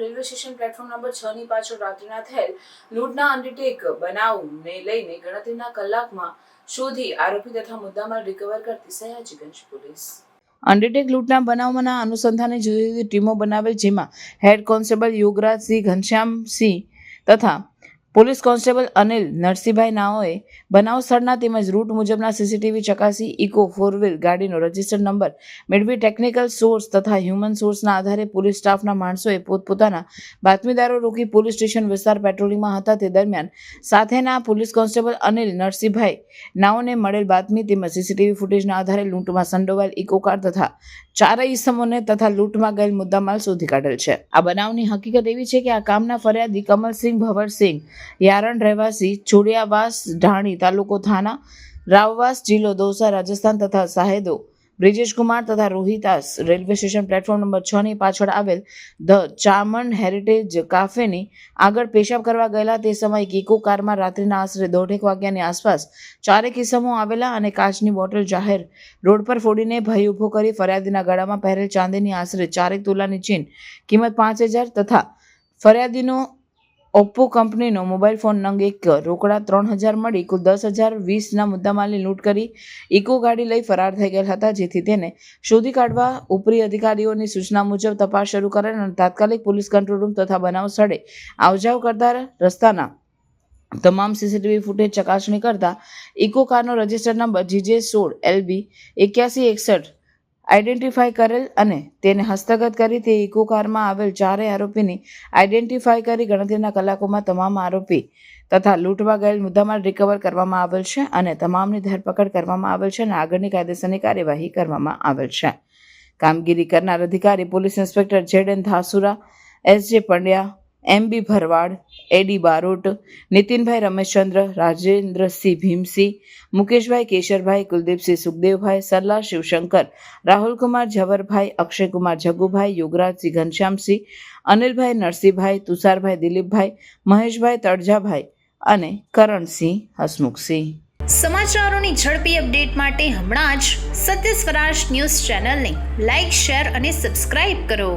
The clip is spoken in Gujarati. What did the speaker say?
રેલવે સ્ટેશન પ્લેટફોર્મ નંબર છ ની પાછળ રાત્રિના થયેલ લૂંટના અંડરટેક બનાવને લઈને ગણતરીના કલાકમાં શોધી આરોપી તથા મુદ્દામાલ રિકવર કરતી સયાજીગંજ પોલીસ. અંડરટેક લૂંટના બનાવના અનુસંધાને જુદી જુદી ટીમો બનાવેલ, જેમાં હેડ કોન્સ્ટેબલ યોગરાજસિંહ ઘનશ્યામસિંહ તથા પોલીસ કોન્સ્ટેબલ અનિલ નરસિંહભાઈ નાઓએ બનાવ સ્થળના તેમજ રૂટ મુજબના સીસીટીવી ચકાસી ઇકો ફોર વ્હીલ ગાડીનો રજિસ્ટર્ડ નંબર મેળવી ટેકનિકલ સોર્સ તથા હ્યુમન સોર્સના આધારે પોલીસ સ્ટાફના માણસોએ પોતપોતાના બાતમીદારો રોકી પોલીસ સ્ટેશન વિસ્તાર પેટ્રોલિંગમાં હતા. તે દરમિયાન સાથેના પોલીસ કોન્સ્ટેબલ અનિલ નરસિંહભાઈ નાઓને મળેલ બાતમી તેમજ સીસીટીવી ફૂટેજના આધારે લૂંટમાં સંડોવાયેલ ઇકો કાર તથા ચારેય ઇસમોને તથા લૂંટમાં ગયેલ મુદ્દામાલ શોધી કાઢેલ છે. આ બનાવની હકીકત એવી છે કે આ કામના ફરિયાદી કમલસિંહ ભવરસિંહ યારણ રહેવાસી ચોડિયાવાસ ઢાણી તાલુકો થાના રાવવાસ જિલ્લો દોસા, રાજસ્થાન તથા સાહેદો બ્રિજેશ કુમાર તથા Rohitas railway station platform number છ ની પાછળ આવેલ ધ ચામન હેરિટેજ કાફેની આગળ પેશાબ કરવા ગયેલા તે સમયે કીકો કારમાં રાત્રિના આશરે દોઢેક વાગ્યાની આસપાસ ચારેક કિસ્સમો આવેલા અને કાચની બોટલ જાહેર રોડ પર ફોડીને ભય ઊભો કરી ફરિયાદીના ગળામાં પહેરેલ ચાંદીની આશરે ચારેક તોલાની ચીન, કિંમત પાંચ હજાર તથા ફરિયાદીનો ઓપ્પો કંપનીનો મોબાઈલ ફોન નંગ એક રોકડા ત્રણ હજાર મળી, કુલ દસ હજાર વીસના મુદ્દામાલની લૂંટ કરી. ઇકો ગાડી લઈ ફરાર થઈ ગયેલ હતા, જેથી તેને શોધી કાઢવા ઉપરી અધિકારીઓની સૂચના મુજબ તપાસ શરૂ કરેલ અને તાત્કાલિક પોલીસ કંટ્રોલ રૂમ તથા બનાવ સ્થળે આવજાવ કરતા રસ્તાના તમામ સીસીટીવી ફૂટેજ ચકાસણી કરતા ઇકો કારનો રજિસ્ટર નંબર જીજે સોળ એલબી એક્યાસી એકસઠ આઈડેન્ટિફાઈ કરેલ અને તેને હસ્તગત કરી તે ઇકો કારમાં આવેલ ચારેય આરોપીની આઈડેન્ટિફાઈ કરી ગણતરીના કલાકોમાં તમામ આરોપી તથા લૂંટવા ગયેલ મુદ્દામાલ રિકવર કરવામાં આવેલ છે અને તમામની ધરપકડ કરવામાં આવેલ છે અને આગળની કાયદેસરની કાર્યવાહી કરવામાં આવેલ છે. કામગીરી કરનાર અધિકારી, police inspector Z N Dhasura, S J Pandya M બી ભરવાડ એડી બારોટ, નીતિનભાઈ રમેશચંદ્ર, રાજેન્દ્રસિંહ ભીમસિંહ, મુકેશભાઈ કેશરભાઈ, કુલદીપસિંહ સુખદેવભાઈ સરલા શિવશંકર, રાહુલકુમાર ઝવરભાઈ, અક્ષયકુમાર જગુભાઈ, યુગરાજસિંહ ઘનશ્યામસિંહ, અનિલભાઈ નરસિંહભાઈ, તુષારભાઈ દિલીપભાઈ, મહેશભાઈ તળજાભાઈ અને કરણસિંહ હસમુખસિંહ. સમાચારોની ઝડપી અપડેટ માટે હમણાં જ સત્ય સ્વરાજ ન્યૂઝ ચેનલને લાઇક શેર અને સબસ્ક્રાઇબ કરો.